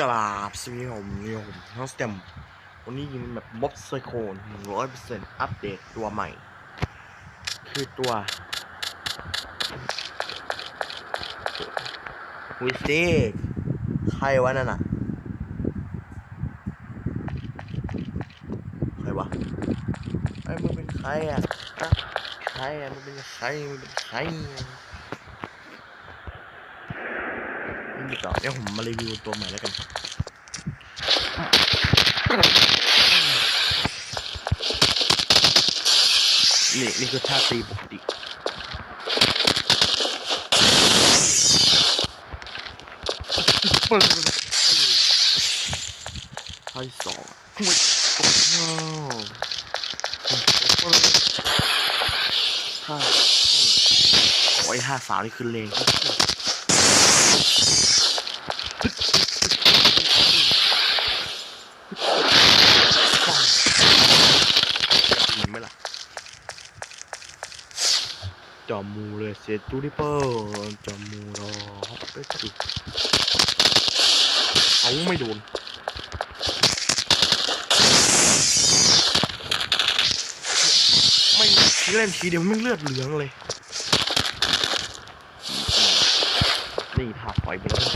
กราบสวีผมนิวผมน้องสเต็มวันนี้ยิงแบบบ็อกไซโคนร้อยเปอร์เซ็นต์อัปเดตตัวใหม่ คือตัววิสตี้ใครวะนั่นอะใครวะไอ้มึงเป็นใครอะใครอะมึงเป็นใครมึงเป็นใคร นี่ดีกว่าเดี๋ยวผมมารีวิวตัวใหม่แล้วกันนี่นี่คือท่าตีปกติท่าที่สองโอ้ยโอ้หท่าโอ้ยท่าสามนี่คือเลงเห็นไหมล่ะ จอ มูเลยเสียตูดิเปอร์จมูรอฮอปไปจุเอาไม่โดนไม่เล่นทีเดียวไม่เลือดเหลืองเลย นี่ถาดไฟไปแล้ว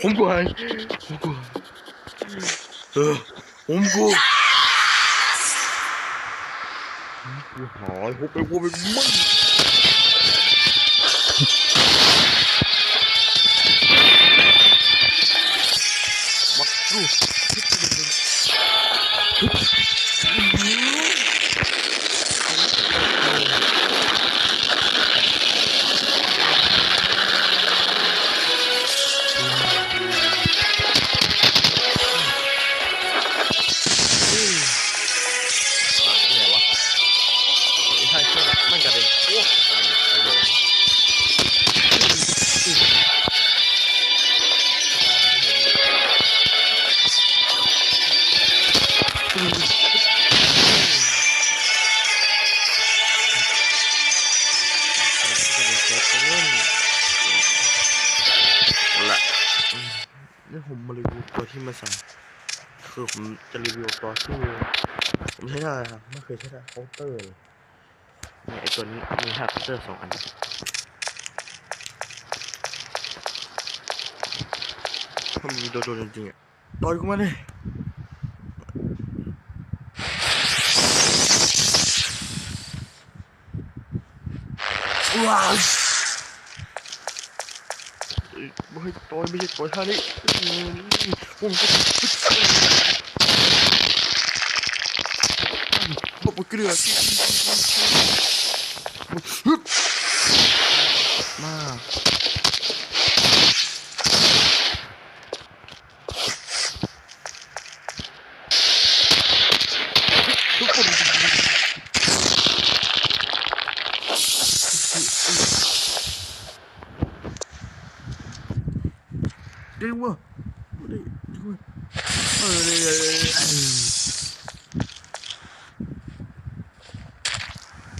ผมกลัวผมกลัวเออผมกลัวหายผมไปกลัวไปมึง ใช้ได้ครับไม่เคยใช้ได้เคาน์เตอร์เลยเนี่ยไอตัวนี้มีท่าเคาน์เตอร์สองอันถ้ามีโดนๆจริงๆอะต่อยกูมาเลยว้าวเอ้ยไม่ให้ต่อยไม่ใช่ต่อยท่านี้อืมผมจะบอก ว่าเกลือฮึบมาทุกคนเดี๋ยวว่าเดี๋ยวว่าเออเดี๋ยว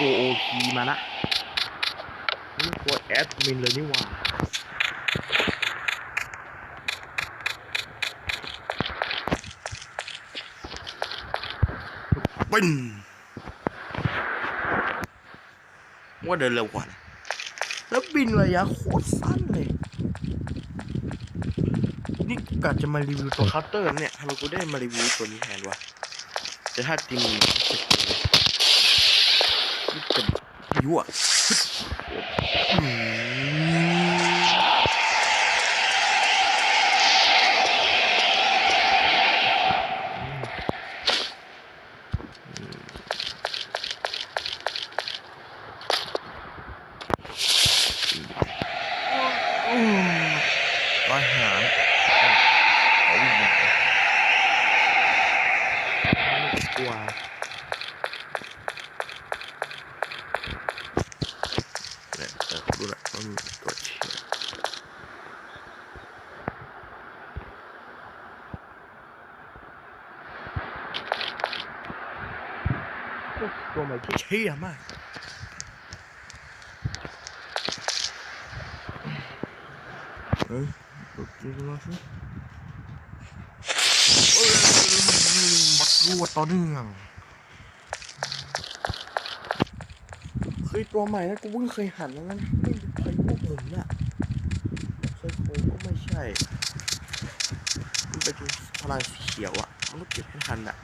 โอโอพีมาละนี่ตัวแอดมินเลยนี่หว่าปิ้นว่าเดินเร็วกว่านะแล้วบินระยะโคตรสั้นเลย นี่กะจะมารีวิวตัวคัตเตอร์เนี่ยทำไมกูได้มารีวิวตัวนี้แทนวะแต่ถ้าจริง ยั่วอืมอืมอาหารเอาอีกหน่อยไม่กลัวเนี่ยแต่ดูแหละว่ามีตัวเชียร์โอ้ตัวใหม่ที่เชี่ยมาก เอ้ยตัวจมาสิเอ้ยบัดรัวต่อเนื่องเฮ้ยตัวใหม่นะกูเพิ่งเคยหันแล้วนะไม่เป็นพายุหมุนอะเคยโคก็ไม่ใช่มันเป็นพลังสีเขียวอะมันต้องเก็บให้ทันอะ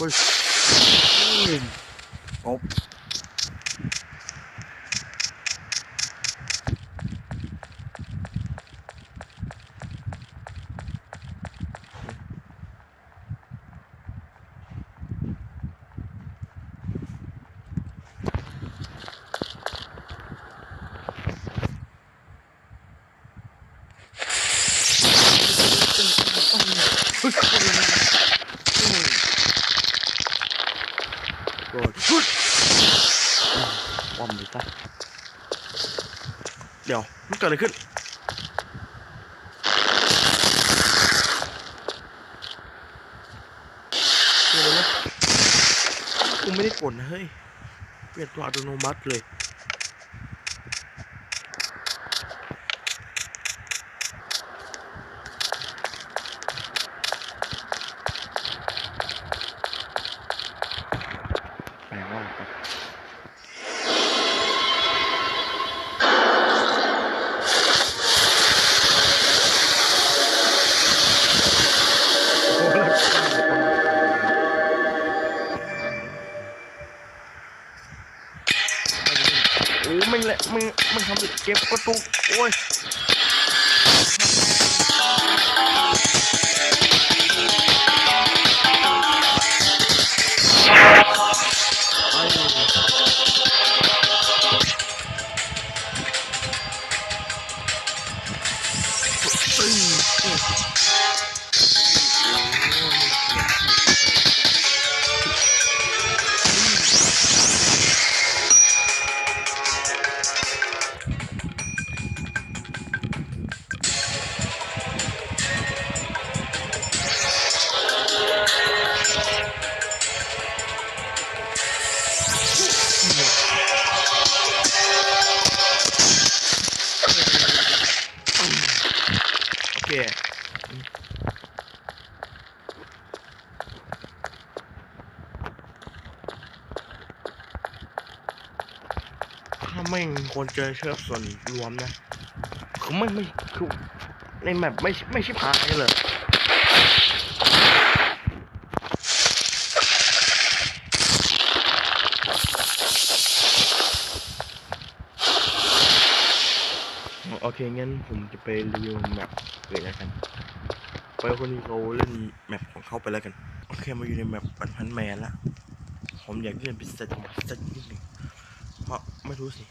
เฮ้ยเฮ้ยโอ๊บโดนฮึดป้อมเลยซะเดี๋ยว มัน เกิดอะไรขึ้น กูไม่ได้กดนะเฮ้ย เปลี่ยนตัวอัตโนมัติเลย ไม่งคนเจอเชือกส่วนรวมนะคือไม่ไม่คือในแมปไม่ไม่ชิบหายเลยโอเคงั้นผมจะไปรีวิวแมปเลยแล้วกันไปคนที่เขาเล่นแมปของเขาไปแล้วกัน โอเคมาอยู่ในแมปปันพันแมนละผมอยากเล่นเป็นเซตมาสักนิดนึงเพราะไม่รู้สิ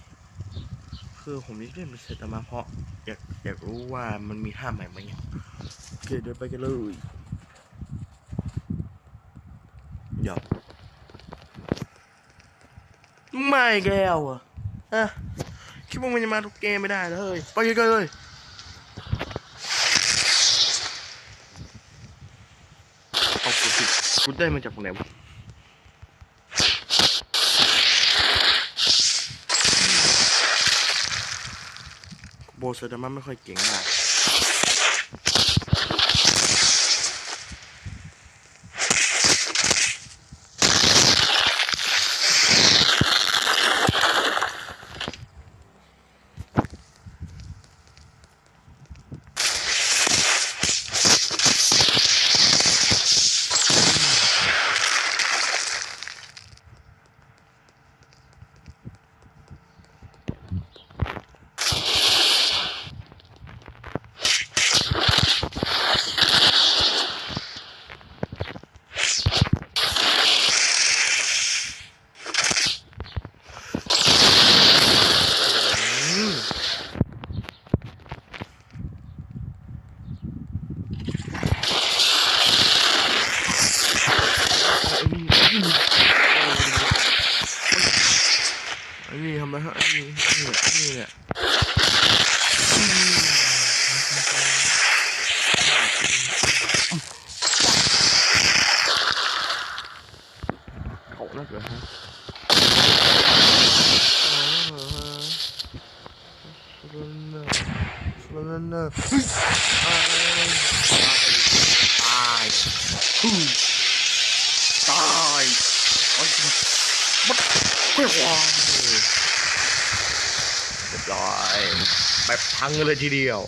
คือผมอยากเล่นเป็นเซตมาเพราะอยากอยากรู้ว่ามันมีท่าใหม่ไหมเนี่ยโอเคเดินไปกันเลยหยอกไม่แก้วอะอะคิดว่ามันจะมาทุกเกมไม่ได้เลยไปกันเลยเอากูสิกูได้มาจากไหนวะ โบเซดามันไม่ค่อยเก่งมากอืมไอ้นี่ทำไมฮะไอ้นี่ไอ้นี่ไอ้นี่เนี่ย เขานักเหรอฮะ Surrender. Surrender. ตายฮึ่มตายโอ้ยมันไม่วางเรียบร้อยแบบพังกันเลยทีเดียว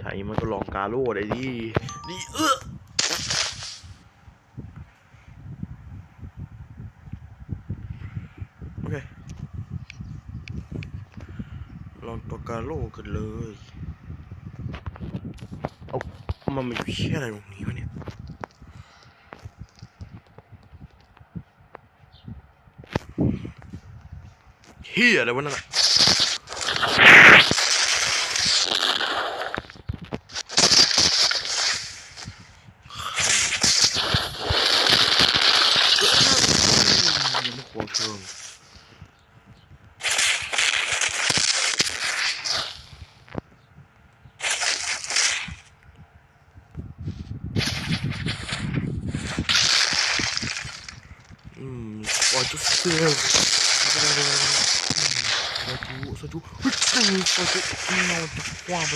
ไทยมันก็ลองกาโร่ได้ดี ดีเออโอเค ลองตัวกาโลกันเลย เอามันมีเชี่ยอะไรตรงนี้วะเนี่ยเฮียอะไรวะนั่นอะยังไม่ควรเชิง อืมปล่อยจุดเสือสาธุสาธุเฮ้ยสาธุสาธุ เราจะคว้าไป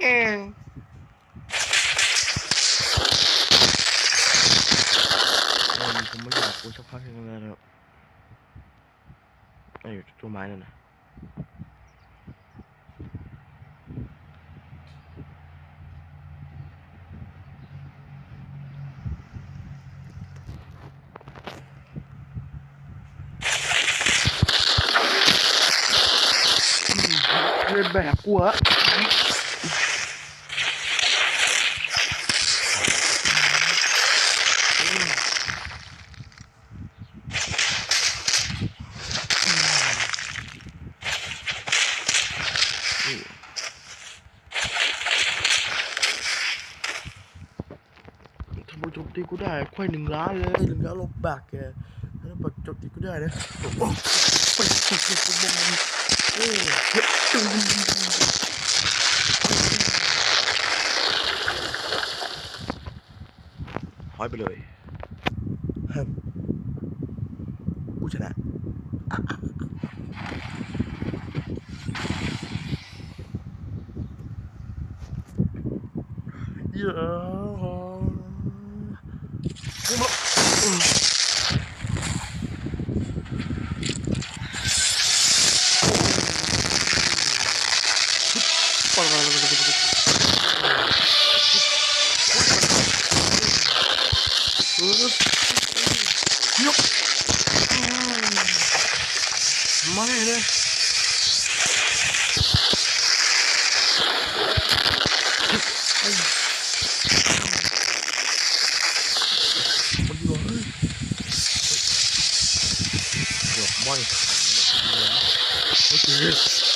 แองเออผมไม่อยากกูสักพักหนึงแล้วนะครับไอ้ตัวไม้นั่นนะ เล่นแบบกูเหรจมตีกูได้ค่อยหนึ่งล้านเลยหนึ่งล้านลบบักแกถ้าบักจมตีกูได้นะโอ้โหไปสุดๆกูมองโอ้เฮ้ยตึงหอยไปเลยเฮ้ยกูชนะเย้ 帮你。我只。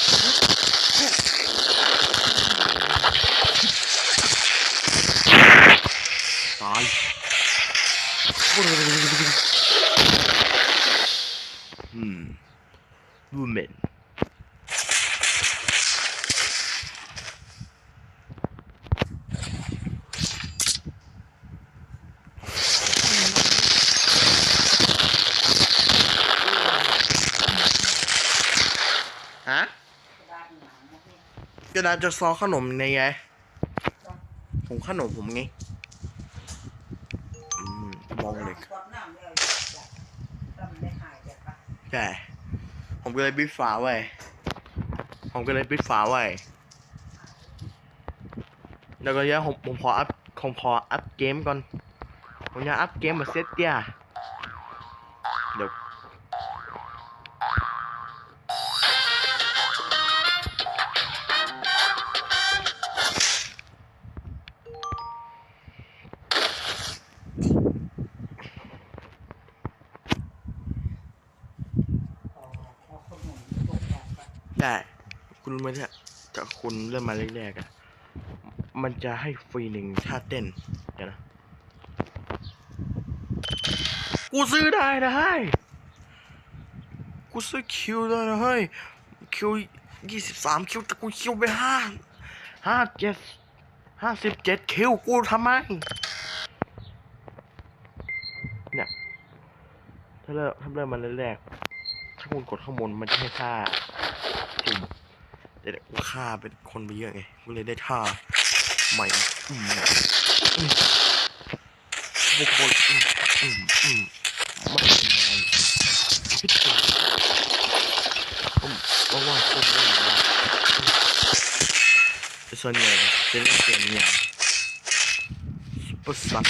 จะซอขนมในไง ผมขนมผมไงมองเลยใช่ผมก็เลยปิดฝาไว้ ผมก็เลยปิดฝาไว้ แล้วก็เดี๋ยวผมผมขออัพผมขออัพเกมก่อน ผมอยากอัพเกมมาเซตเตี้ย คุณเริ่มมาแรกๆอะมันจะให้ฟรีหนึ่งท่าเต้นเดี๋ยวนะ กูซื้อได้นะเฮ้ย กูซื้อคิวได้นะเฮ้ย คิวยี่สิบสามคิวแต่กูคิวไปห้าห้าเจ็ดห้าสิบเจ็ดคิวกูทำไม เนี่ย ถ้าเริ่มถ้าเริ่มมาแรกๆถ้าคุณกดข้างบนมันจะให้ค่า แต่กูฆ่าเป็นคนไปเยอะไงกูเลยได้ท่าใหม่อืมบุกบนอืมอืมอืมไม่เป็นไรพิจารณาผมว่าว่าคุณไม่ว่าแต่ส่วนใหญ่จะเล่นเกมอย่างซุปเปอร์ซัน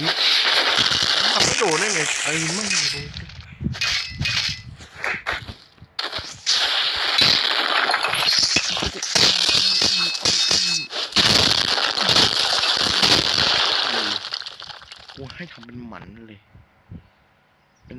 นี่มันไม่โดนได้ไงไอ้ไม่โดน กูให้ทำเป็นหมันเลย เป็น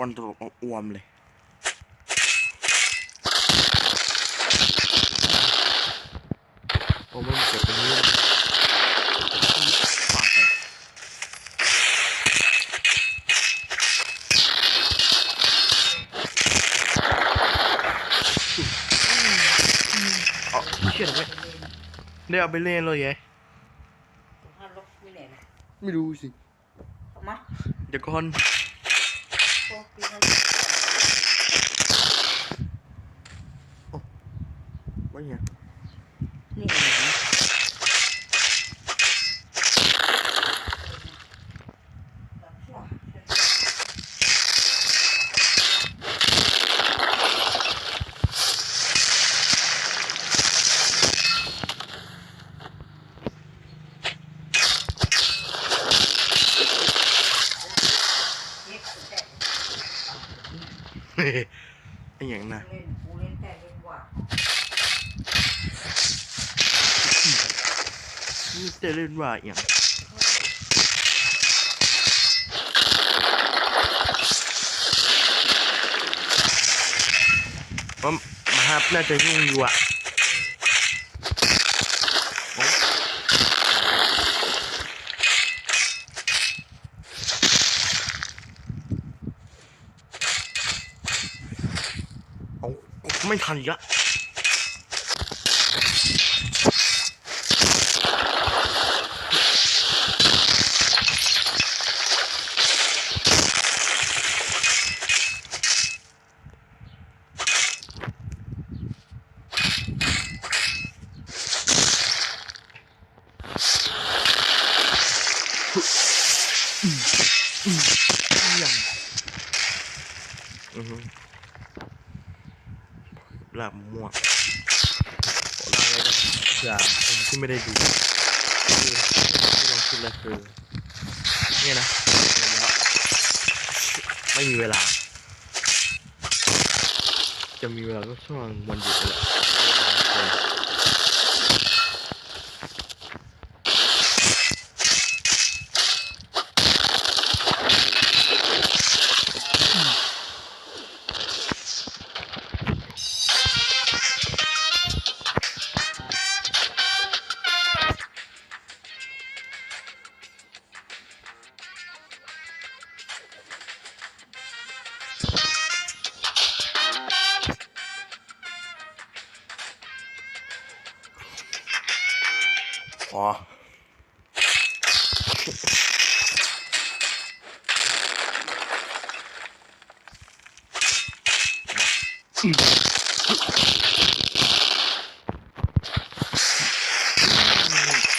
ควันตลบเอาอวมเลยผมไม่เก็บตรงนี้เลยฝากไปเอาเชื่อไหมได้เอาไปเล่นเลยไงไม่รู้สิเดี๋ยวก่อน ว่ ว่าอย่างว่ามหาน่าจะยุ่งอยู่อะไม่ทันอีกละ กันเผื่อคนที่ไม่ได้ดูคือที่ลองคิดเลยคือเนี่ยนะแล้วไม่มีเวลา จะมีเวลาก็ช่วงวันหยุดแหละ อ๋อ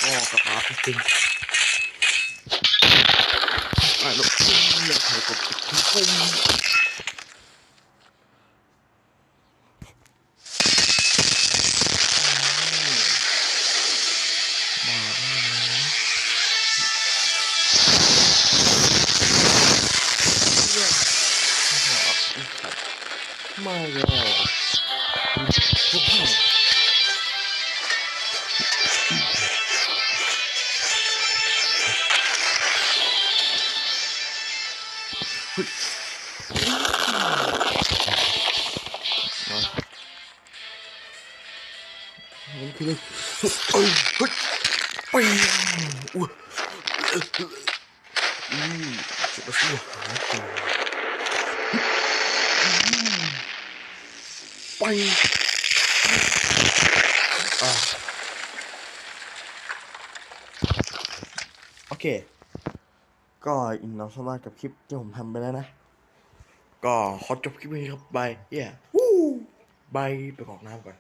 อ๋อกระป๋าจริงอะลูกเลือ นน้องสมากกับคลิปที่ผมทำไปแล้วนะ ก็ขอจบคลิปนี้ครับบายเย้วู้บายไปกรอกน้ำก่อน